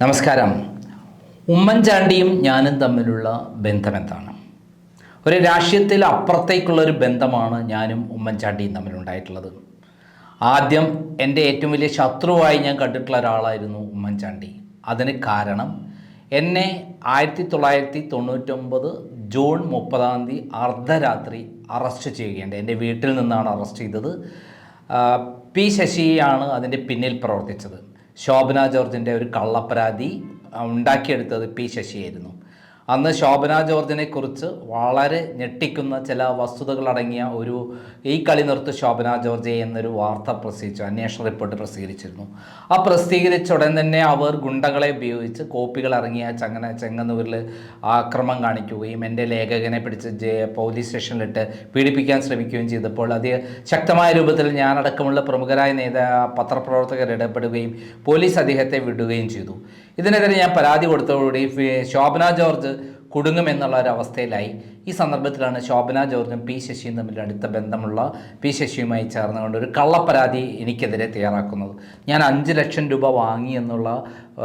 നമസ്കാരം. ഉമ്മൻചാണ്ടിയും ഞാനും തമ്മിലുള്ള ബന്ധമെന്താണ്? ഒരു രാഷ്ട്രീയത്തിൽ അപ്പുറത്തേക്കുള്ളൊരു ബന്ധമാണ് ഞാനും ഉമ്മൻചാണ്ടിയും തമ്മിലുണ്ടായിട്ടുള്ളത്. ആദ്യം എന്റെ ഏറ്റവും വലിയ ശത്രുവായി ഞാൻ കണ്ടിട്ടുള്ള ഒരാളായിരുന്നു ഉമ്മൻചാണ്ടി. അതിന് കാരണം എന്നെ ആയിരത്തി തൊള്ളായിരത്തി തൊണ്ണൂറ്റൊമ്പത് ജൂൺ മുപ്പതാം തീയതി അർദ്ധരാത്രി അറസ്റ്റ് ചെയ്യുകയുണ്ട് എന്റെ വീട്ടിൽ നിന്നാണ് അറസ്റ്റ് ചെയ്തത്. പി ശശിയാണ് അതിന്റെ പിന്നിൽ പ്രവർത്തിച്ചത്. ശോഭന ജോർജിന്റെ ഒരു കള്ളപ്പരാതി ഉണ്ടാക്കിയെടുത്തത് പി ശശിയായിരുന്നു. അന്ന് ശോഭന ജോർജിനെ കുറിച്ച് വളരെ ഞെട്ടിക്കുന്ന ചില വസ്തുതകൾ വസ്തുതകളടങ്ങിയ ഒരു ഈ കളി നിർത്ത് ശോഭന ജോർജ് എന്നൊരു വാർത്ത പ്രസിദ്ധീകരിച്ചു അന്വേഷണ റിപ്പോർട്ട് പ്രസിദ്ധീകരിച്ചിരുന്നു. ആ പ്രസിദ്ധീകരിച്ച ഉടൻ തന്നെ അവർ ഗുണ്ടകളെ ഉപയോഗിച്ച് കോപ്പികൾ ഇറങ്ങിയ ചങ്ങന ചെങ്ങന്നൂരിൽ ആക്രമം കാണിക്കുകയും എന്റെ ലേഖകനെ പിടിച്ച് ജെ പോലീസ് സ്റ്റേഷനിലിട്ട് പീഡിപ്പിക്കാൻ ശ്രമിക്കുകയും ചെയ്തപ്പോൾ അത് ശക്തമായ രൂപത്തിൽ ഞാനടക്കമുള്ള പ്രമുഖരായ നേതാ പത്രപ്രവർത്തകർ ഇടപെടുകയും പോലീസ് അദ്ദേഹത്തെ വിടുകയും ചെയ്തു. ഇതിനെതിരെ ഞാൻ പരാതി കൊടുത്തതോടുകൂടി ശോഭന ജോർജ് കുടുങ്ങും എന്നുള്ള ഒരു അവസ്ഥയിലായി. ഈ സന്ദർഭത്തിലാണ് ശോഭന ജോർജും പി ശശിയും തമ്മിൽ അടുത്ത ബന്ധമുള്ള പി ശശിയുമായി ചേർന്നുകൊണ്ട് ഒരു കള്ളപ്പരാതി എനിക്കെതിരെ തയ്യാറാക്കുന്നത്. ഞാൻ അഞ്ച് ലക്ഷം രൂപ വാങ്ങി എന്നുള്ള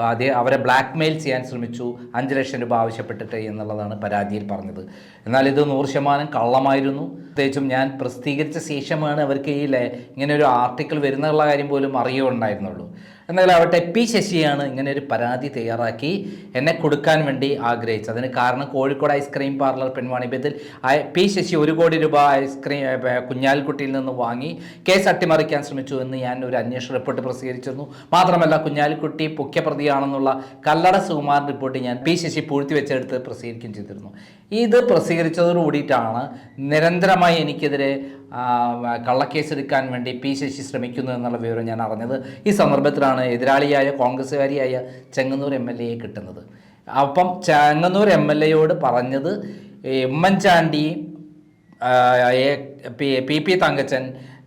അതേ അവരെ ബ്ലാക്ക് മെയിൽ ചെയ്യാൻ ശ്രമിച്ചു. അഞ്ച് ലക്ഷം രൂപ ആവശ്യപ്പെട്ടിട്ട് എന്നുള്ളതാണ് പരാതിയിൽ പറഞ്ഞത്. എന്നാൽ ഇത് നൂറ് ശതമാനം കള്ളമായിരുന്നു. പ്രത്യേകിച്ചും ഞാൻ പ്രസിദ്ധീകരിച്ച ശേഷമാണ് അവർക്ക് ഈ ഇങ്ങനെ ഒരു ആർട്ടിക്കിൾ വരുന്നുള്ള കാര്യം പോലും അറിയുണ്ടായിരുന്നുള്ളൂ അവിടെ പി ശശിയാണ് ഇങ്ങനെ ഒരു പരാതി തയ്യാറാക്കി എന്നെ കൊടുക്കാൻ വേണ്ടി ആഗ്രഹിച്ചത്. അതിന് കാരണം കോഴിക്കോട് ഐസ്ക്രീം പാർലർ പെൺവാണിഭ്യത്തിൽ പി ശശി ഒരു കോടി രൂപ ഐസ്ക്രീം കുഞ്ഞാലിക്കുട്ടിയിൽ നിന്ന് വാങ്ങി കേസ് അട്ടിമറിക്കാൻ ശ്രമിച്ചു എന്ന് ഞാൻ ഒരു അന്വേഷണ റിപ്പോർട്ട് പ്രസിദ്ധീകരിച്ചിരുന്നു. മാത്രമല്ല കുഞ്ഞാലിക്കുട്ടി മുഖ്യപ്രതിയാണെന്നുള്ള കല്ലട സുകുമാരൻ റിപ്പോർട്ട് ഞാൻ പി ശശി പൂഴ്ത്തി വെച്ചെടുത്ത് പ്രസിദ്ധീകരിക്കുകയും ചെയ്തിരുന്നു. ഇത് പ്രസിദ്ധീകരിച്ചതോടുകൂടിയിട്ടാണ് നിരന്തരമായി എനിക്കെതിരെ കള്ളക്കേസെടുക്കാൻ വേണ്ടി പി ശശി ശ്രമിക്കുന്നു എന്നുള്ള വിവരം ഞാൻ അറിഞ്ഞത്. ഈ സന്ദർഭത്തിലാണ് എതിരാളിയായ കോൺഗ്രസ്സുകാരിയായ ചെങ്ങന്നൂർ എം എൽ എയെ കിട്ടുന്നത്. അപ്പം ചെങ്ങന്നൂർ എം എൽ എയോട് പറഞ്ഞത് ഉമ്മൻചാണ്ടിയും പി പി തങ്കച്ചൻ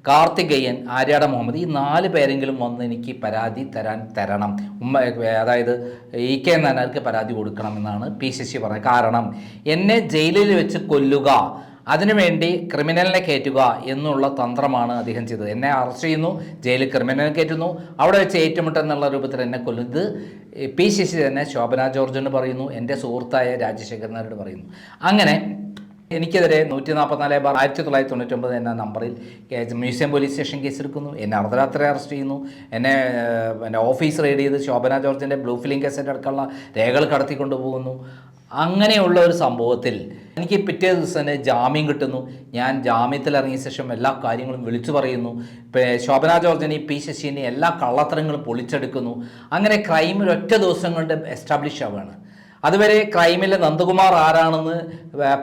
കാർത്തികേയൻ ആര്യാട മുഹമ്മദ് ഈ നാല് പേരെങ്കിലും വന്ന് എനിക്ക് പരാതി തരാൻ തരണം. ഉമ്മ അതായത് ഇ കെ നായർക്ക് പരാതി കൊടുക്കണമെന്നാണ് പി ശശി പറഞ്ഞത്. കാരണം എന്നെ ജയിലിൽ വെച്ച് കൊല്ലുക അതിനുവേണ്ടി ക്രിമിനലിനെ കയറ്റുക എന്നുള്ള തന്ത്രമാണ് അദ്ദേഹം ചെയ്തത്. എന്നെ അറസ്റ്റ് ചെയ്യുന്നു ജയിലിൽ ക്രിമിനലിനെ കയറ്റുന്നു അവിടെ വെച്ച് ഏറ്റുമുട്ടെന്നുള്ള രൂപത്തിൽ എന്നെ കൊല്ലും. ഇത് പി ശശി തന്നെ ശോഭന ജോർജിനോട് പറയുന്നു എന്റെ സുഹൃത്തായ രാജശേഖരനായോട് പറയുന്നു. അങ്ങനെ എനിക്കെതിരെ നൂറ്റി നാൽപ്പത്തിനാല് ബാർ ആയിരത്തി തൊള്ളായിരത്തി തൊണ്ണൂറ്റൊമ്പത് എന്ന നമ്പറിൽ മ്യൂസിയം പോലീസ് സ്റ്റേഷൻ കേസെടുക്കുന്നു. എന്നെ അർദ്ധരാത്രി അറസ്റ്റ് ചെയ്യുന്നു. എന്നെ എന്റെ ഓഫീസ് റെയ്ഡ് ചെയ്ത് ശോഭന ജോർജിന്റെ ബ്ലൂ ഫിലിംഗ് കേസറ്റ് അടക്കമുള്ള രേഖകൾ കടത്തിക്കൊണ്ടു പോകുന്നു അങ്ങനെയുള്ള ഒരു സംഭവത്തിൽ എനിക്ക് പിറ്റേ ദിവസം തന്നെ ജാമ്യം കിട്ടുന്നു. ഞാൻ ജാമ്യത്തിൽ ഇറങ്ങിയ ശേഷം എല്ലാ കാര്യങ്ങളും വിളിച്ചു പറയുന്നു. ശോഭന ജോർജിനെ പി ശശിനെ എല്ലാ കള്ളത്തരങ്ങളും പൊളിച്ചെടുക്കുന്നു. അങ്ങനെ ക്രൈം ഒരൊറ്റ ദിവസം കൊണ്ട് എസ്റ്റാബ്ലിഷ് ആവുകയാണ്. അതുവരെ ക്രൈമിലെ നന്ദകുമാർ ആരാണെന്ന്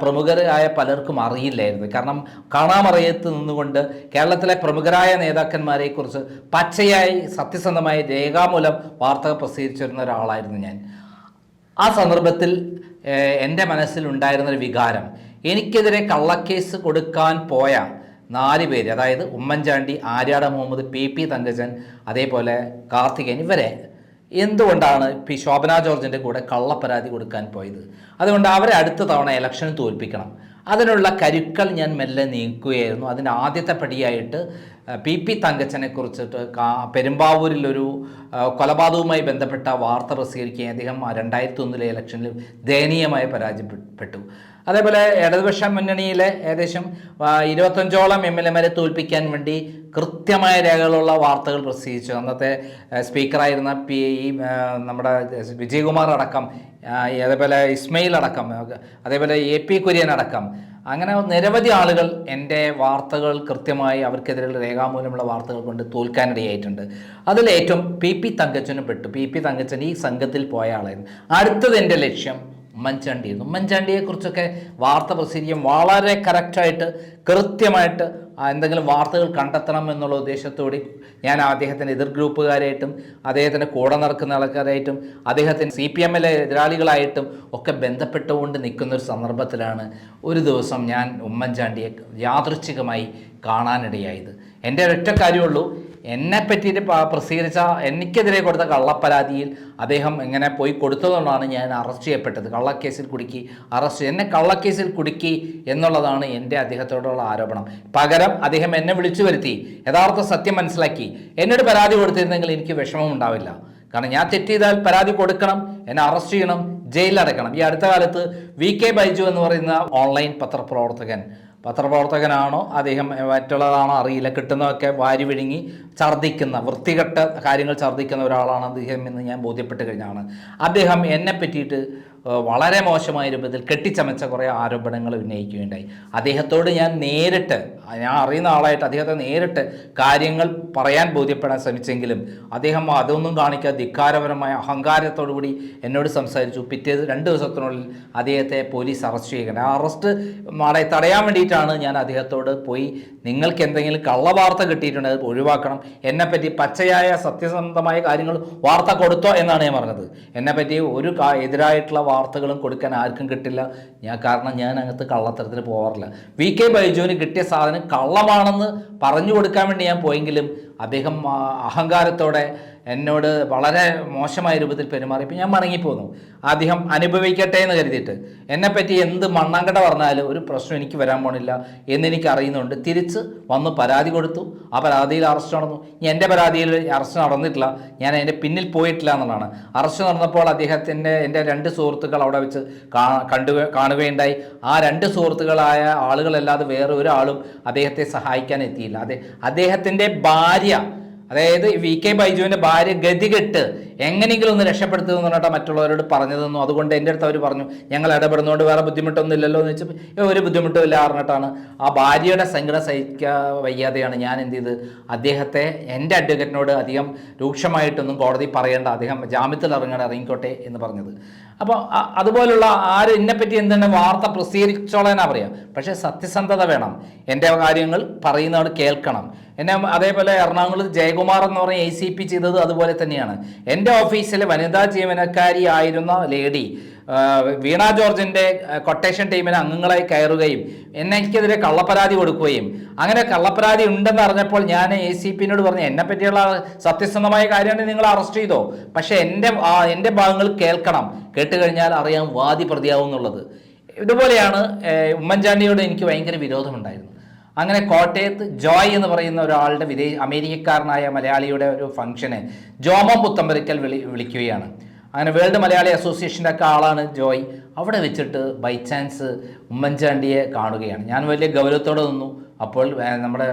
പ്രമുഖരായ പലർക്കും അറിയില്ലായിരുന്നു. കാരണം കാണാമറിയത്ത് നിന്നുകൊണ്ട് കേരളത്തിലെ പ്രമുഖരായ നേതാക്കന്മാരെക്കുറിച്ച് പച്ചയായി സത്യസന്ധമായി രേഖാമൂലം വാർത്തകൾ പ്രസിദ്ധീകരിച്ചിരുന്ന ഒരാളായിരുന്നു ഞാൻ. ആ സന്ദർഭത്തിൽ എന്റെ മനസ്സിലുണ്ടായിരുന്നൊരു വികാരം. എനിക്കെതിരെ കള്ളക്കേസ് കൊടുക്കാൻ പോയ നാല് പേര് അതായത് ഉമ്മൻചാണ്ടി ആര്യാട മുഹമ്മദ് പി പി തങ്കജൻ അതേപോലെ കാർത്തികൻ ഇവരെ എന്തുകൊണ്ടാണ് പി ശോഭന ജോർജിന്റെ കൂടെ കള്ളപ്പരാതി കൊടുക്കാൻ പോയത്? അതുകൊണ്ട് അവരെ അടുത്ത തവണ ഇലക്ഷന് തോൽപ്പിക്കണം. അതിനുള്ള കരുക്കൾ ഞാൻ മെല്ലെ നീക്കുകയായിരുന്നു. അതിന്റെ ആദ്യത്തെ പടിയായിട്ട് പി പി തങ്കച്ചനെ കുറിച്ചിട്ട് പെരുമ്പാവൂരിലൊരു കൊലപാതകവുമായി ബന്ധപ്പെട്ട വാർത്ത പ്രസിദ്ധീകരിക്കുകയും അദ്ദേഹം രണ്ടായിരത്തി ഒന്നിലെ ഇലക്ഷനിൽ ദയനീയമായി പരാജയപ്പെട്ടു. അതേപോലെ ഇടതുപക്ഷ മുന്നണിയിലെ ഏകദേശം ഇരുപത്തഞ്ചോളം എം എൽ എമാരെ തോൽപ്പിക്കാൻ വേണ്ടി കൃത്യമായ രേഖകളുള്ള വാർത്തകൾ പ്രസിദ്ധീകരിച്ചു. അന്നത്തെ സ്പീക്കറായിരുന്ന പി ഈ നമ്മുടെ വിജയകുമാർ അടക്കം അതേപോലെ ഇസ്മയിൽ അടക്കം അതേപോലെ എ പി കുര്യൻ അടക്കം അങ്ങനെ നിരവധി ആളുകൾ എന്റെ വാർത്തകൾ കൃത്യമായി അവർക്കെതിരെയുള്ള രേഖാമൂലമുള്ള വാർത്തകൾ കൊണ്ട് തോൽക്കാനിടയായിട്ടുണ്ട്. അതിൽ ഏറ്റവും പി പി തങ്കച്ചനും പെട്ടു. പി പി തങ്കച്ചൻ ഈ സംഘത്തിൽ പോയ ആളായിരുന്നു. അടുത്തത് എന്റെ ലക്ഷ്യം ഉമ്മൻചാണ്ടിയായിരുന്നു ഉമ്മൻചാണ്ടിയെക്കുറിച്ചൊക്കെ വാർത്ത പ്രസിദ്ധീകരിക്കും വളരെ കറക്റ്റായിട്ട് കൃത്യമായിട്ട് എന്തെങ്കിലും വാർത്തകൾ കണ്ടെത്തണം എന്നുള്ള ഉദ്ദേശത്തോടെ ഞാൻ അദ്ദേഹത്തിന്റെ എതിർ ഗ്രൂപ്പുകാരായിട്ടും അദ്ദേഹത്തിന്റെ കൂടെ നടക്കുന്ന ആൾക്കാരായിട്ടും അദ്ദേഹത്തിന്റെ സി പി എമ്മിലെ എതിരാളികളായിട്ടും ഒക്കെ ബന്ധപ്പെട്ടുകൊണ്ട് നിൽക്കുന്ന ഒരു സന്ദർഭത്തിലാണ് ഒരു ദിവസം ഞാൻ ഉമ്മൻചാണ്ടിയെ യാദൃച്ഛികമായി കാണാനിടയായത്. എന്റെ ഒരൊറ്റ കാര്യമുള്ളൂ എന്നെ പറ്റിയിട്ട് പ്രസിദ്ധീകരിച്ച എനിക്കെതിരെ കൊടുത്ത കള്ളപ്പരാതിയിൽ അദ്ദേഹം എങ്ങനെ പോയി കൊടുത്തതുകൊണ്ടാണ് ഞാൻ അറസ്റ്റ് ചെയ്യപ്പെട്ടത്. കള്ളക്കേസിൽ കുടുക്കി അറസ്റ്റ് എന്നെ കള്ളക്കേസിൽ കുടുക്കി എന്നുള്ളതാണ് എന്റെ അദ്ദേഹത്തോടുള്ള ആരോപണം. പകരം അദ്ദേഹം എന്നെ വിളിച്ചു വരുത്തി. യഥാർത്ഥ സത്യം മനസ്സിലാക്കി. എന്നോട് പരാതി കൊടുത്തിരുന്നെങ്കിൽ എനിക്ക് വിഷമം ഉണ്ടാവില്ല. കാരണം ഞാൻ തെറ്റ് ചെയ്താൽ പരാതി കൊടുക്കണം എന്നെ അറസ്റ്റ് ചെയ്യണം ജയിലിലടക്കണം ഈ അടുത്ത കാലത്ത് വി കെ ബൈജു എന്ന് പറയുന്ന ഓൺലൈൻ പത്രപ്രവർത്തകൻ പത്രപ്രവർത്തകനാണോ അദ്ദേഹം മറ്റുള്ളതാണോ അറിയില്ല കിട്ടുന്നതൊക്കെ വാരി വിഴുങ്ങി ഛർദ്ദിക്കുന്ന വൃത്തികെട്ട കാര്യങ്ങൾ ഛർദ്ദിക്കുന്ന ഒരാളാണ് അദ്ദേഹം എന്ന് ഞാൻ ബോധ്യപ്പെട്ട് കഴിഞ്ഞാണ്. അദ്ദേഹം എന്നെ പറ്റിയിട്ട് വളരെ മോശമായ രൂപത്തിൽ കെട്ടിച്ചമച്ച കുറേ ആരോപണങ്ങൾ ഉന്നയിക്കുകയുണ്ടായി. അദ്ദേഹത്തോട് ഞാൻ നേരിട്ട് ഞാൻ അറിയുന്ന ആളായിട്ട് അദ്ദേഹത്തെ നേരിട്ട് കാര്യങ്ങൾ പറയാൻ ബോധ്യപ്പെടാൻ ശ്രമിച്ചെങ്കിലും അദ്ദേഹം അതൊന്നും കാണിക്കാതെ ധിക്കാരപരമായ അഹങ്കാരത്തോടു കൂടി എന്നോട് സംസാരിച്ചു. പിറ്റേത് രണ്ട് ദിവസത്തിനുള്ളിൽ അദ്ദേഹത്തെ പോലീസ് അറസ്റ്റ് ചെയ്യുകയാണ് ആ അറസ്റ്റ് തടയാൻ വേണ്ടിയിട്ടാണ് ഞാൻ അദ്ദേഹത്തോട് പോയി നിങ്ങൾക്ക് എന്തെങ്കിലും കള്ളവാർത്ത കിട്ടിയിട്ടുണ്ടെങ്കിൽ അത് ഒഴിവാക്കണം. എന്നെപ്പറ്റി പച്ചയായ സത്യസന്ധമായ കാര്യങ്ങൾ വാർത്ത കൊടുത്തോ എന്നാണ് ഞാൻ പറഞ്ഞത്. എന്നെപ്പറ്റി ഒരു എതിരായിട്ടുള്ള വാർത്തകളും കൊടുക്കാൻ ആർക്കും കിട്ടില്ല. ഞാൻ കാരണം ഞാൻ അങ്ങനത്തെ കള്ളത്തരത്തിൽ പോകാറില്ല വി കെ ബൈജുവിന് കിട്ടിയ സാധനം കള്ളമാണെന്ന് പറഞ്ഞു കൊടുക്കാൻ വേണ്ടി ഞാൻ പോയെങ്കിലും അദ്ദേഹം അഹങ്കാരത്തോടെ എന്നോട് വളരെ മോശമായ രൂപത്തിൽ പെരുമാറി. പെരുമാറിയപ്പോൾ ഞാൻ മടങ്ങിപ്പോന്നു. അദ്ദേഹം അനുഭവിക്കട്ടെ എന്ന് കരുതിയിട്ട്. എന്നെപ്പറ്റി എന്ത് മണ്ണാങ്കട പറഞ്ഞാലും ഒരു പ്രശ്നം എനിക്ക് വരാൻ പോണില്ല എന്നെനിക്ക് അറിയുന്നുണ്ട്. തിരിച്ച് വന്ന് പരാതി കൊടുത്തു. ആ പരാതിയിൽ അറസ്റ്റ് നടന്നു. ഇനി എന്റെ പരാതിയിൽ അറസ്റ്റ് നടന്നിട്ടില്ല. ഞാൻ അതിന്റെ പിന്നിൽ പോയിട്ടില്ല എന്നുള്ളതാണ്. അറസ്റ്റ് നടന്നപ്പോൾ അദ്ദേഹത്തിന്റെ എന്റെ രണ്ട് സുഹൃത്തുക്കൾ അവിടെ വെച്ച് കണ്ടു കാണുകയുണ്ടായി. ആ രണ്ട് സുഹൃത്തുക്കളായ ആളുകളല്ലാതെ വേറെ ഒരാളും അദ്ദേഹത്തെ സഹായിക്കാൻ എത്തിയില്ല. അതെ അദ്ദേഹത്തിന്റെ ഭാര്യ അതായത് വി കെ ബൈജുവിന്റെ ഭാര്യ ഗതികെട്ട് എങ്ങനെയെങ്കിലും ഒന്ന് രക്ഷപ്പെടുത്തുക എന്ന് പറഞ്ഞിട്ട് മറ്റുള്ളവരോട് പറഞ്ഞതെന്നു അതുകൊണ്ട് എന്റെ അടുത്ത് അവർ പറഞ്ഞു ഞങ്ങൾ ഇടപെടുന്നതുകൊണ്ട് വേറെ ബുദ്ധിമുട്ടൊന്നും ഇല്ലല്ലോ എന്ന് വെച്ചപ്പോൾ "ഏ, ഒരു ബുദ്ധിമുട്ടും ഇല്ല പറഞ്ഞിട്ടാണ്. ആ ഭാര്യയുടെ സങ്കടം സഹിക്കാൻ വയ്യാതെയാണ് ഞാൻ എന്ത് ചെയ്ത് അദ്ദേഹത്തെ എന്റെ അഡ്വക്കറ്റിനോട് അധികം രൂക്ഷമായിട്ടൊന്നും കോടതി പറയേണ്ട അദ്ദേഹം ജാമ്യത്തിൽ ഇറങ്ങാൻ ഇറങ്ങിക്കോട്ടെ എന്ന് പറഞ്ഞത്. അപ്പോൾ അതുപോലുള്ള ആര് എന്നെപ്പറ്റി എന്താണ് വാർത്ത പ്രസിദ്ധീകരിച്ചോളാനാ പറയാം. പക്ഷേ സത്യസന്ധത വേണം. എന്റെ കാര്യങ്ങൾ പറയുന്നവർ കേൾക്കണം. എന്നെ അതേപോലെ എറണാകുളത്ത് ജയകുമാർ എന്ന് പറഞ്ഞ എ സി പി ചെയ്തത് അതുപോലെ തന്നെയാണ്. എന്റെ ഓഫീസിലെ വനിതാ ജീവനക്കാരി ആയിരുന്ന ലേഡി വീണ ജോർജിന്റെ കൊട്ടേഷൻ ടീമിന് അംഗങ്ങളായി കയറുകയും എന്നെനിക്കെതിരെ കള്ളപ്പരാതി കൊടുക്കുകയും. അങ്ങനെ കള്ളപ്പരാതി ഉണ്ടെന്ന് അറിഞ്ഞപ്പോൾ ഞാൻ എ സി പിന്നോട് പറഞ്ഞു എന്നെ പറ്റിയുള്ള സത്യസന്ധമായ കാര്യമാണ് നിങ്ങൾ അറസ്റ്റ് ചെയ്തോ? പക്ഷേ എന്റെ എന്റെ ഭാഗങ്ങൾ കേൾക്കണം. കേട്ട് കഴിഞ്ഞാൽ അറിയാം വാദി പ്രതിയാവും എന്നുള്ളത്. ഇതുപോലെയാണ് ഉമ്മൻചാണ്ടിയോട് എനിക്ക് ഭയങ്കര വിരോധമുണ്ടായിരുന്നു അങ്ങനെ കോട്ടയത്ത് ജോയ് എന്ന് പറയുന്ന ഒരാളുടെ വിദേ അമേരിക്കക്കാരനായ മലയാളിയുടെ ഒരു ഫംഗ്ഷന് ജോമം പുത്തമ്പരിക്കൽ വിളി വിളിക്കുകയാണ്. അങ്ങനെ വേൾഡ് മലയാളി അസോസിയേഷന്റെ ഒക്കെ ആളാണ് ജോയ്. അവിടെ വെച്ചിട്ട് ബൈ ചാൻസ് ഉമ്മൻചാണ്ടിയെ കാണുകയാണ്. ഞാൻ വലിയ ഗൗരവത്തോടെ നിന്നു. അപ്പോൾ നമ്മുടെ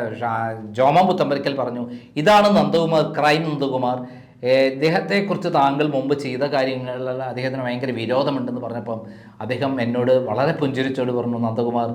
ജോമോ പുത്തമ്പരിക്കൽ പറഞ്ഞു ഇതാണ് നന്ദകുമാർ ക്രൈം നന്ദകുമാർ. ഇദ്ദേഹത്തെക്കുറിച്ച് താങ്കൾ മുമ്പ് ചെയ്ത കാര്യങ്ങളിൽ അദ്ദേഹത്തിന് ഭയങ്കര വിരോധമുണ്ടെന്ന് പറഞ്ഞപ്പം അദ്ദേഹം എന്നോട് വളരെ പുഞ്ചിരിച്ചോട് പറഞ്ഞു നന്ദകുമാർ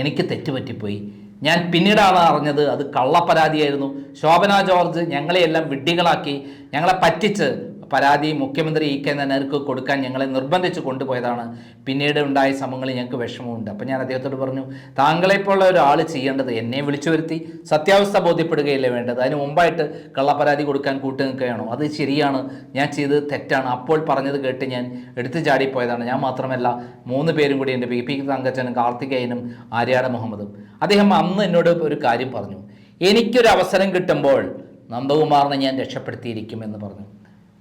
എനിക്ക് തെറ്റുപറ്റിപ്പോയി. ഞാൻ പിന്നീടാണ് അറിഞ്ഞത് അത് കള്ളപ്പരാതിയായിരുന്നു. ശോഭന ജോർജ് ഞങ്ങളെയെല്ലാം വിഡ്ഢികളാക്കി ഞങ്ങളെ പറ്റിച്ച് പരാതി മുഖ്യമന്ത്രി ഇ കെ നനർക്ക് കൊടുക്കാൻ ഞങ്ങളെ നിർബന്ധിച്ച് കൊണ്ടുപോയതാണ്. പിന്നീട് ഉണ്ടായ സംഭവങ്ങളിൽ ഞങ്ങൾക്ക് വിഷമമുണ്ട്. അപ്പം ഞാൻ അദ്ദേഹത്തോട് പറഞ്ഞു താങ്കളെപ്പോലുള്ള ഒരാൾ ചെയ്യേണ്ടത് എന്നെ വിളിച്ചു വരുത്തി സത്യാവസ്ഥ ബോധ്യപ്പെടുകയല്ലേ വേണ്ടത്? അതിന് മുമ്പായിട്ട് കള്ളപ്പരാതി കൊടുക്കാൻ കൂട്ടു നിൽക്കുകയാണോ? അത് ശരിയാണ് ഞാൻ ചെയ്തത് തെറ്റാണ്. അപ്പോൾ പറഞ്ഞത് കേട്ട് ഞാൻ എടുത്തു ചാടിപ്പോയതാണ്. ഞാൻ മാത്രമല്ല മൂന്ന് പേരും കൂടി എന്റെ പി പി തങ്കച്ചനും കാർത്തികേയനും ആര്യാട മുഹമ്മദും. അദ്ദേഹം അന്ന് എന്നോട് ഒരു കാര്യം പറഞ്ഞു. എനിക്കൊരു അവസരം കിട്ടുമ്പോൾ നന്ദകുമാറിനെ ഞാൻ രക്ഷപ്പെടുത്തിയിരിക്കുമെന്ന് പറഞ്ഞു.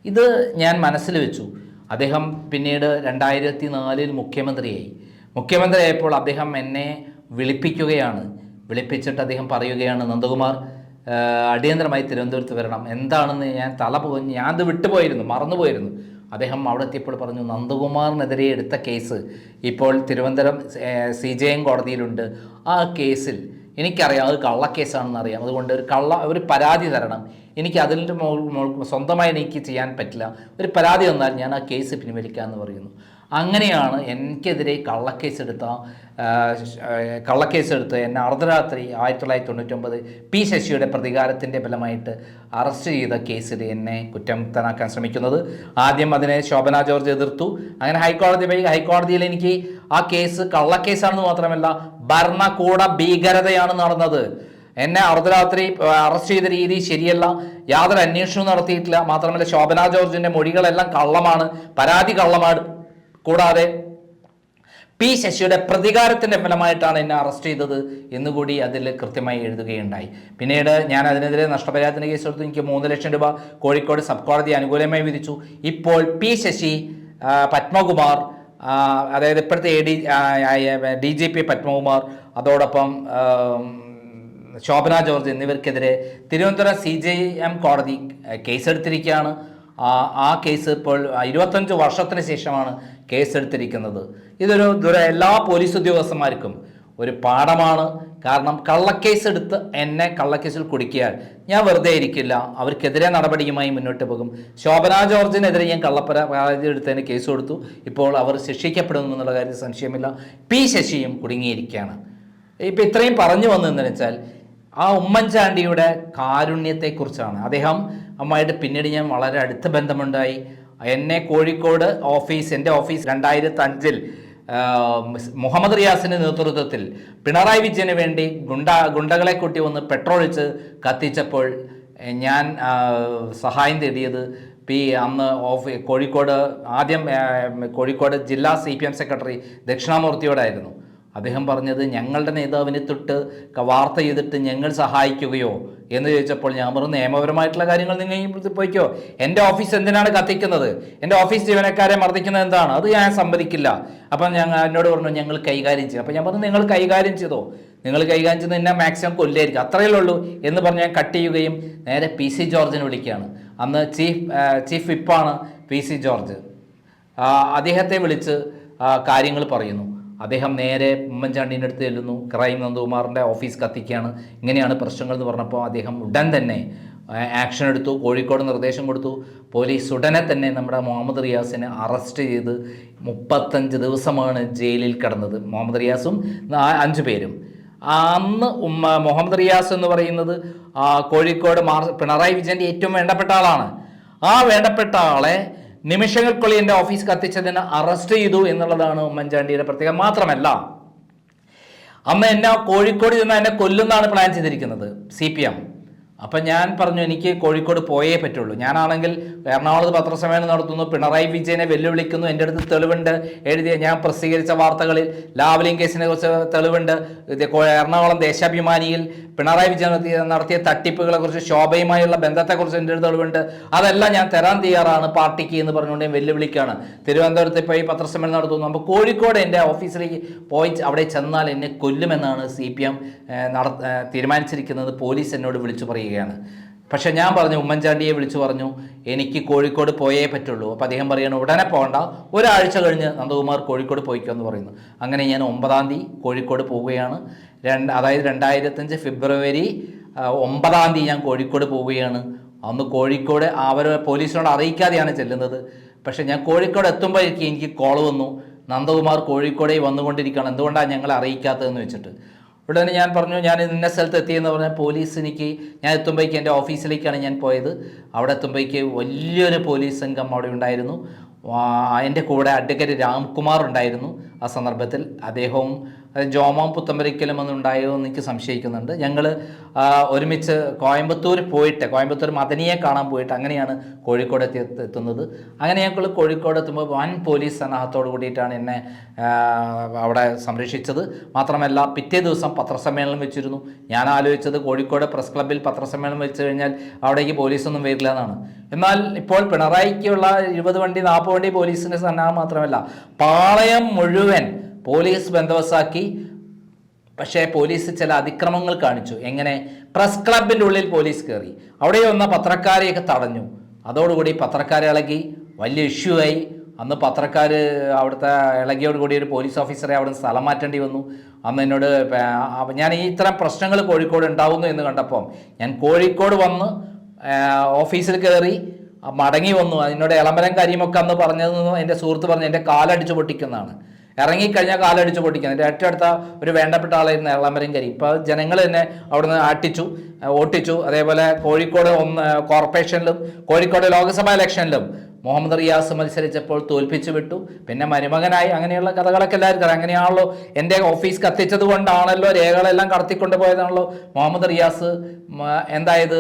ഇത് ഞാൻ മനസ്സിൽ വെച്ചു. അദ്ദേഹം പിന്നീട് രണ്ടായിരത്തി നാലിൽ മുഖ്യമന്ത്രിയായി. മുഖ്യമന്ത്രിയായപ്പോൾ അദ്ദേഹം എന്നെ വിളിപ്പിക്കുകയാണ്. വിളിപ്പിച്ചിട്ട് അദ്ദേഹം പറയുകയാണ് നന്ദകുമാർ അടിയന്തരമായി തിരുവനന്തപുരത്ത് വരണം. എന്താണെന്ന് ഞാൻ തല പോയി ഞാൻ അത് വിട്ടുപോയിരുന്നു മറന്നുപോയിരുന്നു. അദ്ദേഹം അവിടെ എത്തിയപ്പോൾ പറഞ്ഞു നന്ദകുമാറിനെതിരെ എടുത്ത കേസ്. ഇപ്പോൾ തിരുവനന്തപുരം സി ജെ എം കോടതിയിലുണ്ട്. ആ കേസിൽ എനിക്കറിയാം അത് കള്ളക്കേസാണെന്ന് അറിയാം. അതുകൊണ്ട് ഒരു കള്ള ഒരു പരാതി തരണം. എനിക്ക് അതിന്റെ സ്വന്തമായി എനിക്ക് ചെയ്യാൻ പറ്റില്ല. ഒരു പരാതി വന്നാൽ ഞാൻ ആ കേസ് പിൻവലിക്കാമെന്ന് പറയുന്നു. അങ്ങനെയാണ് എനിക്കെതിരെ കള്ളക്കേസ് എടുത്ത ആ, കള്ളക്കേസ് എടുത്ത് എന്നെ അർദ്ധരാത്രി ആയിരത്തി തൊള്ളായിരത്തി തൊണ്ണൂറ്റൊമ്പത് പി ശശിയുടെ പ്രതികാരത്തിന്റെ ഫലമായിട്ട് അറസ്റ്റ് ചെയ്ത കേസിൽ എന്നെ കുറ്റമുക്തനാക്കാൻ ശ്രമിക്കുന്നത്. ആദ്യം അതിനെ ശോഭന ജോർജ് എതിർത്തു. അങ്ങനെ ഹൈക്കോടതി വഴി ഹൈക്കോടതിയിൽ എനിക്ക് ആ കേസ് കള്ളക്കേസാണെന്ന് മാത്രമല്ല ഭരണകൂട ഭീകരതയാണ് നടന്നത്. എന്നെ അർദ്ധരാത്രി അറസ്റ്റ് ചെയ്ത രീതി ശരിയല്ല. യാതൊരു അന്വേഷണവും നടത്തിയിട്ടില്ല. മാത്രമല്ല ശോഭന ജോർജിന്റെ മൊഴികളെല്ലാം കള്ളമാണ്. പരാതി കള്ളമാണ്. കൂടാതെ പി ശശിയുടെ പ്രതികാരത്തിന്റെ ഫലമായിട്ടാണ് എന്നെ അറസ്റ്റ് ചെയ്തത് എന്നുകൂടി അതിൽ കൃത്യമായി എഴുതുകയുണ്ടായി. പിന്നീട് ഞാൻ അതിനെതിരെ നഷ്ടപരിഹാരത്തിന് കേസെടുത്തു എനിക്ക് മൂന്ന് ലക്ഷം രൂപ കോഴിക്കോട് സബ് കോടതി അനുകൂലമായി വിധിച്ചു. ഇപ്പോൾ പി ശശി പത്മകുമാർ അതായത് ഇപ്പോഴത്തെ A D D G P Padmakumar അതോടൊപ്പം ശോഭന ജോർജ് എന്നിവർക്കെതിരെ തിരുവനന്തപുരം സി ജെ എം കോടതി കേസെടുത്തിരിക്കുകയാണ്. ആ കേസ് ഇപ്പോൾ ഇരുപത്തഞ്ച് വർഷത്തിന് ശേഷമാണ് കേസെടുത്തിരിക്കുന്നത്. ഇതൊരു ദുര എല്ലാ പോലീസ് ഉദ്യോഗസ്ഥന്മാർക്കും ഒരു പാഠമാണ്. കാരണം കള്ളക്കേസ് എടുത്ത് എന്നെ കള്ളക്കേസിൽ കുടുക്കിയാൽ ഞാൻ വെറുതെ ഇരിക്കില്ല. അവർക്കെതിരെ നടപടിയുമായി മുന്നോട്ട് പോകും. ശോഭന ജോർജിനെതിരെ ഞാൻ കള്ളപ്പരാതി എടുത്തതിന് കേസ് കൊടുത്തു. ഇപ്പോൾ അവർ ശിക്ഷിക്കപ്പെടുന്നു എന്നുള്ള കാര്യത്തിൽ സംശയമില്ല. പി ശശിയും കുടുങ്ങിയിരിക്കുകയാണ്. ഇപ്പം ഇത്രയും പറഞ്ഞു വന്നതെന്ന് വെച്ചാൽ ആ ഉമ്മൻചാണ്ടിയുടെ കാരുണ്യത്തെക്കുറിച്ചാണ്. അദ്ദേഹം അമ്മായിട്ട് പിന്നീട് ഞാൻ വളരെ അടുത്ത ബന്ധമുണ്ടായി. എന്നെ കോഴിക്കോട് ഓഫീസ് എന്റെ ഓഫീസ് രണ്ടായിരത്തി അഞ്ചിൽ മുഹമ്മദ് റിയാസിന്റെ നേതൃത്വത്തിൽ പിണറായി വിജയന് വേണ്ടി ഗുണ്ട ഗുണ്ടകളെ കൂട്ടി വന്ന് പെട്രോളിച്ച് കത്തിച്ചപ്പോൾ ഞാൻ സഹായം തേടിയത് പി അന്ന് ഓഫ് കോഴിക്കോട് ആദ്യം കോഴിക്കോട് ജില്ലാ സി പി എം സെക്രട്ടറി ദക്ഷിണാമൂർത്തിയോടായിരുന്നു. അദ്ദേഹം പറഞ്ഞത് ഞങ്ങളുടെ നേതാവിനെ തൊട്ട് വാർത്ത ചെയ്തിട്ട് ഞങ്ങൾ സഹായിക്കുകയോ? എന്ന് ചോദിച്ചപ്പോൾ ഞാൻ പറഞ്ഞു നിയമപരമായിട്ടുള്ള കാര്യങ്ങൾ നിങ്ങൾ പോയിക്കോ. എന്റെ ഓഫീസ് എന്തിനാണ് കത്തിക്കുന്നത്? എന്റെ ഓഫീസ് ജീവനക്കാരെ മർദ്ദിക്കുന്നത് എന്താണ്? അത് ഞാൻ സമ്മതിക്കില്ല അപ്പം ഞങ്ങൾ എന്നോട് പറഞ്ഞു ഞങ്ങൾ കൈകാര്യം ചെയ്യും. അപ്പം ഞാൻ പറഞ്ഞു നിങ്ങൾ കൈകാര്യം ചെയ്തോ? നിങ്ങൾ കൈകാര്യം ചെയ്ത് എന്നെ മാക്സിമം കൊല്ലായിരിക്കും അത്രയേ ഉള്ളൂ. എന്ന് പറഞ്ഞ് ഞാൻ കട്ട് ചെയ്യുകയും നേരെ പി സി ജോർജിനെ വിളിക്കുകയാണ്. അന്ന് ചീഫ് ചീഫ് വിപ്പാണ് പി സി ജോർജ്. അദ്ദേഹത്തെ വിളിച്ച് കാര്യങ്ങൾ പറയുന്നു. അദ്ദേഹം നേരെ ഉമ്മൻചാണ്ടീന്റെ അടുത്ത് ചെല്ലുന്നു. ക്രൈം നന്ദകുമാറിന്റെ ഓഫീസ് കത്തിക്കുകയാണ്. ഇങ്ങനെയാണ് പ്രശ്നങ്ങൾ എന്ന് പറഞ്ഞപ്പോൾ അദ്ദേഹം ഉടൻ തന്നെ ആക്ഷൻ എടുത്തു. കോഴിക്കോട് നിർദ്ദേശം കൊടുത്തു. പോലീസ് ഉടനെ തന്നെ നമ്മുടെ മുഹമ്മദ് റിയാസിനെ അറസ്റ്റ് ചെയ്ത് മുപ്പത്തഞ്ച് ദിവസമാണ് ജയിലിൽ കിടന്നത്. മുഹമ്മദ് റിയാസും അഞ്ച് പേരും. അന്ന് ഉമ്മ മുഹമ്മദ് റിയാസ് എന്ന് പറയുന്നത് കോഴിക്കോട് മാർ പിണറായി വിജയന്റെ ഏറ്റവും വേണ്ടപ്പെട്ട ആളാണ്. ആ വേണ്ടപ്പെട്ട ആളെ നിമിഷങ്ങൾക്കുള്ളിൽ എന്റെ ഓഫീസ് കത്തിച്ചതിന് അറസ്റ്റ് ചെയ്തു എന്നുള്ളതാണ് ഉമ്മൻചാണ്ടിയുടെ പ്രത്യേകത. മാത്രമല്ല അമ്മ എന്നെ കോഴിക്കോട് ചെന്ന് എന്നെ കൊല്ലുന്നാണ് പ്ലാൻ ചെയ്തിരിക്കുന്നത്. സി പി എം അപ്പം ഞാൻ പറഞ്ഞു എനിക്ക് കോഴിക്കോട് പോയേ പറ്റുള്ളൂ. ഞാനാണെങ്കിൽ എറണാകുളത്ത് പത്രസമ്മേളനം നടത്തുന്നു പിണറായി വിജയനെ വെല്ലുവിളിക്കുന്നു എന്റെ അടുത്ത് തെളിവുണ്ട് എഴുതിയ ഞാൻ പ്രസിദ്ധീകരിച്ച വാർത്തകളിൽ ലാവലിംഗ് കേസിനെ കുറിച്ച് തെളിവുണ്ട്. എറണാകുളം ദേശാഭിമാനിയിൽ പിണറായി വിജയൻ നടത്തിയ തട്ടിപ്പുകളെ കുറിച്ച് ശോഭയുമായുള്ള ബന്ധത്തെക്കുറിച്ച് എന്റെ അടുത്ത് തെളിവുണ്ട്. അതെല്ലാം ഞാൻ തരാൻ തയ്യാറാണ് പാർട്ടിക്ക് എന്ന് പറഞ്ഞുകൊണ്ട് ഞാൻ വെല്ലുവിളിക്കുകയാണ്. തിരുവനന്തപുരത്ത് ഈ പത്രസമ്മേളനം നടത്തുന്നു. അപ്പോൾ കോഴിക്കോട് എന്റെ ഓഫീസിലേക്ക് പോയി അവിടെ ചെന്നാൽ എന്നെ കൊല്ലുമെന്നാണ് സി പി എം നട തീരുമാനിച്ചിരിക്കുന്നത്. പോലീസ് എന്നോട് വിളിച്ചു പറയുകയാണ്. പക്ഷെ ഞാൻ പറഞ്ഞു ഉമ്മൻചാണ്ടിയെ വിളിച്ചു പറഞ്ഞു എനിക്ക് കോഴിക്കോട് പോയേ പറ്റുള്ളൂ. അപ്പോൾ അദ്ദേഹം പറയുന്നു ഉടനെ പോകണ്ട ഒരാഴ്ച കഴിഞ്ഞ് നന്ദകുമാർ കോഴിക്കോട് പോയിക്കോ എന്ന് പറയുന്നു. അങ്ങനെ ഞാൻ ഒമ്പതാം തീയതി കോഴിക്കോട് പോവുകയാണ്. രണ്ട് അതായത് രണ്ടായിരത്തഞ്ച് ഫെബ്രുവരി ഒമ്പതാം തീയതി ഞാൻ കോഴിക്കോട് പോവുകയാണ്. അന്ന് കോഴിക്കോട് അവർ പോലീസിനോട് അറിയിക്കാതെയാണ് ചെല്ലുന്നത്. പക്ഷേ ഞാൻ കോഴിക്കോട് എത്തുമ്പോഴേക്കും എനിക്ക് കോൾ വന്നു. നന്ദകുമാർ കോഴിക്കോടേ വന്നുകൊണ്ടിരിക്കുകയാണ്. എന്തുകൊണ്ടാണ് ഞങ്ങളെ അറിയിക്കാത്തതെന്ന് വെച്ചിട്ട്. ഉടനെ ഞാൻ പറഞ്ഞു ഞാൻ ഇന്ന സ്ഥലത്ത് എത്തിയെന്ന് പറഞ്ഞാൽ പോലീസ് എനിക്ക് ഞാൻ എത്തുമ്പോഴേക്ക് എന്റെ ഓഫീസിലേക്കാണ് ഞാൻ പോയത്. അവിടെ എത്തുമ്പോഴേക്ക് വലിയൊരു പോലീസ് സംഘം അവിടെ ഉണ്ടായിരുന്നു. എന്റെ കൂടെ അഡ്വക്കേറ്റ് രാംകുമാർ ഉണ്ടായിരുന്നു. ആ സന്ദർഭത്തിൽ അദ്ദേഹവും ജോമോം പുത്തമ്പരിക്കലും ഒന്നും ഉണ്ടായോ എന്ന് എനിക്ക് സംശയിക്കുന്നുണ്ട്. ഞങ്ങൾ ഒരുമിച്ച് കോയമ്പത്തൂർ പോയിട്ട് കോയമ്പത്തൂർ മദനിയെ കാണാൻ പോയിട്ട് അങ്ങനെയാണ് കോഴിക്കോട് എത്തി എത്തുന്നത്. അങ്ങനെ ഞങ്ങൾ കോഴിക്കോട് എത്തുമ്പോൾ വൻ പോലീസ് സന്നാഹത്തോട് കൂടിയിട്ടാണ് എന്നെ അവിടെ സംരക്ഷിച്ചത്. മാത്രമല്ല പിറ്റേ ദിവസം പത്രസമ്മേളനം വെച്ചിരുന്നു. ഞാൻ ആലോചിച്ചത് കോഴിക്കോട് പ്രസ് ക്ലബ്ബിൽ പത്രസമ്മേളനം വെച്ച് കഴിഞ്ഞാൽ അവിടേക്ക് പോലീസൊന്നും വരില്ല എന്നാണ്. എന്നാൽ ഇപ്പോൾ പിണറായിക്കുള്ള ഇരുപത് വണ്ടി നാൽപ്പത് വണ്ടി പോലീസിന്റെ സന്നാഹം മാത്രമല്ല പാളയം മുഴുവൻ പോലീസ് ബന്ദോബസ്താക്കി. പക്ഷേ പോലീസ് ചില അതിക്രമങ്ങൾ കാണിച്ചു. എങ്ങനെ? പ്രസ് ക്ലബിന്റെ ഉള്ളിൽ പോലീസ് കയറി അവിടെ വന്ന പത്രക്കാരെയൊക്കെ തടഞ്ഞു. അതോടുകൂടി പത്രക്കാരെ ഇളകി. വലിയ ഇഷ്യൂ ആയി. അന്ന് പത്രക്കാർ അവിടുത്തെ ഇളകിയോടുകൂടി ഒരു പോലീസ് ഓഫീസറെ അവിടെ സ്ഥലം മാറ്റേണ്ടി വന്നു. അന്ന് എന്നോട് ഞാൻ ഈ ഇത്തരം പ്രശ്നങ്ങൾ കോഴിക്കോട് ഉണ്ടാവുന്നു എന്ന് കണ്ടപ്പം ഞാൻ കോഴിക്കോട് വന്ന് ഓഫീസിൽ കയറി മടങ്ങി വന്നു. അതിനോട് ഇളമരം കാര്യമൊക്കെ അന്ന് പറഞ്ഞതെന്ന് എന്റെ സുഹൃത്ത് പറഞ്ഞു എന്റെ കാലടിച്ച് പൊട്ടിക്കുന്നതാണ്. ഇറങ്ങിക്കഴിഞ്ഞാൽ കാലടിച്ച് പൊട്ടിക്കുന്നത് എന്റെ ഏറ്റവും ഒരു വേണ്ടപ്പെട്ട ആളായിരുന്നു എളമരം കരി ഇപ്പോൾ ജനങ്ങൾ തന്നെ അവിടുന്ന് ആട്ടിച്ചു ഓട്ടിച്ചു. അതേപോലെ കോഴിക്കോട് ഒന്ന് കോർപ്പറേഷനിലും കോഴിക്കോട് ലോക്സഭാ ഇലക്ഷനിലും മുഹമ്മദ് റിയാസ് മത്സരിച്ചപ്പോൾ തോൽപ്പിച്ചു വിട്ടു. പിന്നെ മരുമകനായി. അങ്ങനെയുള്ള കഥകളൊക്കെ എല്ലാവർക്കും അങ്ങനെയാണല്ലോ എന്റെ ഓഫീസ് കത്തിച്ചത് കൊണ്ടാണല്ലോ രേഖകളെല്ലാം കടത്തിക്കൊണ്ട് പോയതാണല്ലോ മുഹമ്മദ് റിയാസ് എന്തായത്?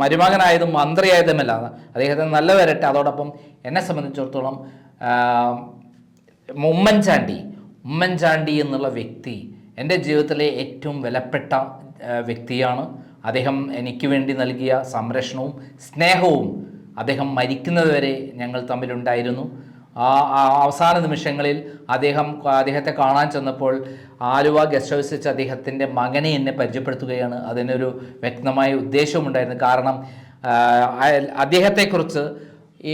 മരുമകനായതും മന്ത്രിയായതുമല്ല. അദ്ദേഹത്തിന് നല്ല വരട്ടെ അതോടൊപ്പം എന്നെ സംബന്ധിച്ചിടത്തോളം ഉമ്മൻചാണ്ടി ഉമ്മൻചാണ്ടി എന്നുള്ള വ്യക്തി എന്റെ ജീവിതത്തിലെ ഏറ്റവും വിലപ്പെട്ട വ്യക്തിയാണ്. അദ്ദേഹം എനിക്ക് വേണ്ടി നൽകിയ സംരക്ഷണവും സ്നേഹവും അദ്ദേഹം മരിക്കുന്നതുവരെ ഞങ്ങൾ തമ്മിലുണ്ടായിരുന്നു. ആ അവസാന നിമിഷങ്ങളിൽ അദ്ദേഹം അദ്ദേഹത്തെ കാണാൻ ചെന്നപ്പോൾ ആലുവ ഗസ്റ്റ് ഹൗസ് വെച്ച് അദ്ദേഹത്തിന്റെ മകനെ എന്നെ പരിചയപ്പെടുത്തുകയാണ്. അതിനൊരു വ്യക്തമായ ഉദ്ദേശവുമുണ്ടായിരുന്നു. കാരണം അദ്ദേഹത്തെക്കുറിച്ച് ഈ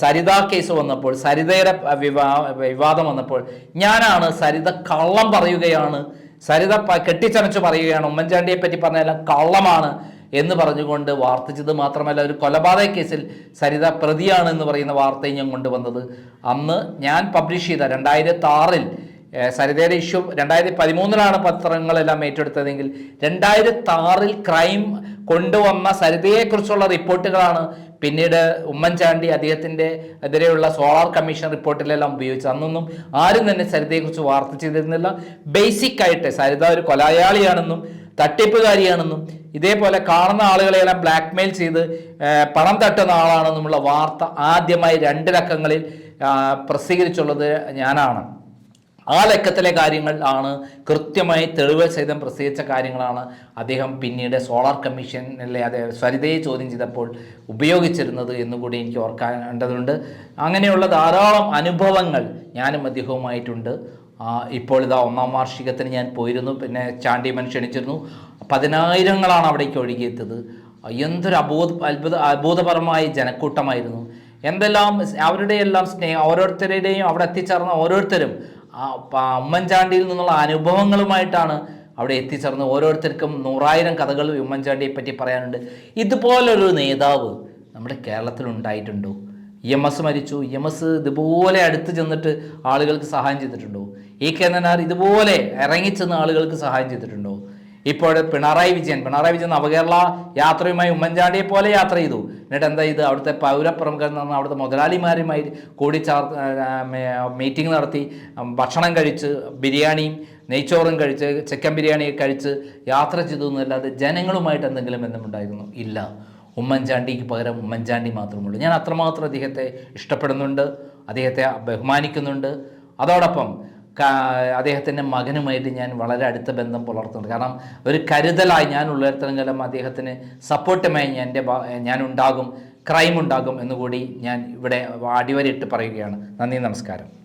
സരിത കേസ് വന്നപ്പോൾ സരിതയുടെ വിവാ വിവാദം വന്നപ്പോൾ ഞാനാണ് സരിത കള്ളം പറയുകയാണ് സരിത കെട്ടിച്ചമച്ച് പറയുകയാണ് ഉമ്മൻചാണ്ടിയെ പറ്റി പറഞ്ഞതെല്ലാം കള്ളമാണ് എന്ന് പറഞ്ഞുകൊണ്ട് വാർത്തിച്ചത് മാത്രമല്ല ഒരു കൊലപാതക കേസിൽ സരിത പ്രതിയാണ് എന്ന് പറയുന്ന വാർത്തയും ഞാൻ കൊണ്ടുവന്നത്. അന്ന് ഞാൻ പബ്ലിഷ് ചെയ്ത രണ്ടായിരത്തി ആറിൽ സരിതയുടെ ഇഷ്യൂ രണ്ടായിരത്തി പതിമൂന്നിലാണ് പത്രങ്ങളെല്ലാം ഏറ്റെടുത്തതെങ്കിൽ രണ്ടായിരത്തി ആറിൽ ക്രൈം കൊണ്ടുവന്ന സരിതയെക്കുറിച്ചുള്ള റിപ്പോർട്ടുകളാണ് പിന്നീട് ഉമ്മൻചാണ്ടി അദ്ദേഹത്തിന്റെ എതിരെയുള്ള സോളാർ കമ്മീഷൻ റിപ്പോർട്ടിലെല്ലാം ഉപയോഗിച്ചത്. അന്നൊന്നും ആരും തന്നെ സരിതയെക്കുറിച്ച് വാർത്ത ചെയ്തിരുന്നില്ല. ബേസിക് ആയിട്ട് സരിത ഒരു കൊലയാളിയാണെന്നും തട്ടിപ്പുകാരിയാണെന്നും ഇതേപോലെ കാണുന്ന ആളുകളെയെല്ലാം ബ്ലാക്ക്മെയിൽ ചെയ്ത് പണം തട്ടുന്ന ആളാണെന്നുമുള്ള വാർത്ത ആദ്യമായി രണ്ട് ലക്കങ്ങളിൽ പ്രസിദ്ധീകരിച്ചുള്ളത് ഞാനാണ്. ആ ലക്കത്തിലെ കാര്യങ്ങൾ ആണ് കൃത്യമായി തെളിവ് സഹിതം പ്രസിദ്ധീകരിച്ച കാര്യങ്ങളാണ് അദ്ദേഹം പിന്നീട് സോളാർ കമ്മീഷനിലെ അതെ സരിതയെ ചോദ്യം ചെയ്തപ്പോൾ ഉപയോഗിച്ചിരുന്നത് എന്നുകൂടി എനിക്ക് ഓർക്കേണ്ടതുണ്ട് അങ്ങനെയുള്ള ധാരാളം അനുഭവങ്ങൾ ഞാനും അദ്ദേഹവുമായിട്ടുണ്ട്. ഇപ്പോൾ ഇതാ ഒന്നാം വാർഷികത്തിന് ഞാൻ പോയിരുന്നു. പിന്നെ ചാണ്ടി ക്ഷണിച്ചിരുന്നു. പതിനായിരങ്ങളാണ് അവിടേക്ക് ഒഴുകിയെത്തിയത്. എന്തൊരു അബോധ അത്ഭുത അത്ഭുതപരമായ ജനക്കൂട്ടമായിരുന്നു. എന്തെല്ലാം അവരുടെയെല്ലാം സ്നേഹം ഓരോരുത്തരുടെയും അവിടെ എത്തിച്ചേർന്ന ഓരോരുത്തരും ആ ഉമ്മൻചാണ്ടിയിൽ നിന്നുള്ള അനുഭവങ്ങളുമായിട്ടാണ് അവിടെ എത്തിച്ചേർന്ന് ഓരോരുത്തർക്കും നൂറായിരം കഥകൾ ഉമ്മൻചാണ്ടിയെ പറ്റി പറയാനുണ്ട്. ഇതുപോലൊരു നേതാവ് നമ്മുടെ കേരളത്തിൽ ഉണ്ടായിട്ടുണ്ടോ? ഇ എം എസ് മരിച്ചു. ഇ എം എസ് ഇതുപോലെ അടുത്ത് ചെന്നിട്ട് ആളുകൾക്ക് സഹായം ചെയ്തിട്ടുണ്ടോ? ഈ കെ നായർ ഇതുപോലെ ഇറങ്ങിച്ചെന്ന് ആളുകൾക്ക് സഹായം ചെയ്തിട്ടുണ്ടോ? ഇപ്പോൾ പിണറായി വിജയൻ പിണറായി വിജയൻ നവകേരള യാത്രയുമായി ഉമ്മൻചാണ്ടിയെ പോലെ യാത്ര ചെയ്തു. എന്നിട്ട് എന്താ ഇത് അവിടുത്തെ പൗരപ്രമുഖർ നിന്ന് അവിടുത്തെ മുതലാളിമാരുമായി കൂടി ചാർ മീറ്റിംഗ് നടത്തി. ഭക്ഷണം കഴിച്ച് ബിരിയാണിയും നെയ്ച്ചോറും കഴിച്ച് ചിക്കൻ ബിരിയാണി കഴിച്ച് യാത്ര ചെയ്തു എന്നല്ലാതെ ജനങ്ങളുമായിട്ട് എന്തെങ്കിലും ബന്ധമുണ്ടായിരുന്നു ഇല്ല. ഉമ്മൻചാണ്ടിക്ക് പകരം ഉമ്മൻചാണ്ടി മാത്രമുള്ളൂ. ഞാൻ അത്രമാത്രം അദ്ദേഹത്തെ ഇഷ്ടപ്പെടുന്നുണ്ട്. അദ്ദേഹത്തെ ബഹുമാനിക്കുന്നുണ്ട്. അതോടൊപ്പം അദ്ദേഹത്തിന്റെ മകനുമായിട്ട് ഞാൻ വളരെ അടുത്ത ബന്ധം പുലർത്തുന്നുണ്ട്. കാരണം ഒരു കരുതലായി ഞാൻ ഉള്ളിടത്തോളം അദ്ദേഹത്തിന് സപ്പോർട്ടുമായി ഞാൻ എന്റെ ഞാൻ ഉണ്ടാകും ക്രൈം ഉണ്ടാകും എന്നുകൂടി ഞാൻ ഇവിടെ അടിവരയിട്ട് പറയുകയാണ്. നന്ദി നമസ്കാരം.